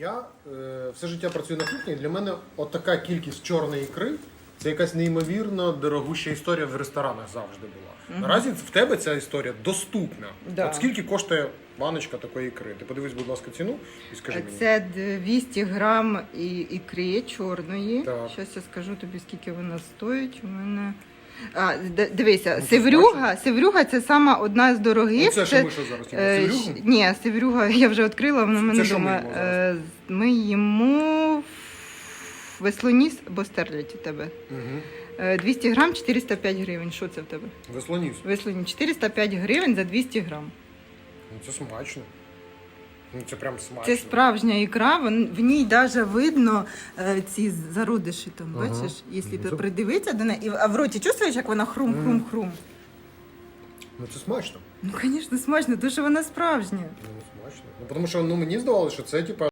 Я е, все життя працюю на кухні, і для мене от така кількість чорної ікри це якась неймовірно дорогуща історія в ресторанах завжди була. Наразі в тебе ця історія доступна. Да. От скільки коштує баночка такої ікри? Ти подивись, будь ласка, ціну і скажи мені. Це 200 грам і ікри чорної. Так. Щас я скажу тобі, скільки вона стоїть. У мене. А, д- дивися, Ну, це севрюга, севрюга це сама одна з дорогих. Ну, це що ми що зараз їмо? е, Севрюгу? Ні, севрюга я вже відкрила, вона в мене що ми вдома. їмо зараз? Е, Ми їмо веслоніс або стерлядь у тебе. Угу. Е, 200 грам 405 гривень. Що це в тебе? Веслоніс. Веслоні 405 гривень за 200 грам. Ну це смачно. Ну це прям смачно. Це справжня ікра, вон- в ній навіть видно е, ці зародиші там, Ага. бачиш, якщо Ну, ти це- придивитися до неї, і- а в роті чувствуєш, як вона хрум-хрум-хрум? Ну це смачно. Ну, звісно, смачно, тому що вона справжня. Ну, смачно. Ну, тому що ну, мені здавалося, що це типа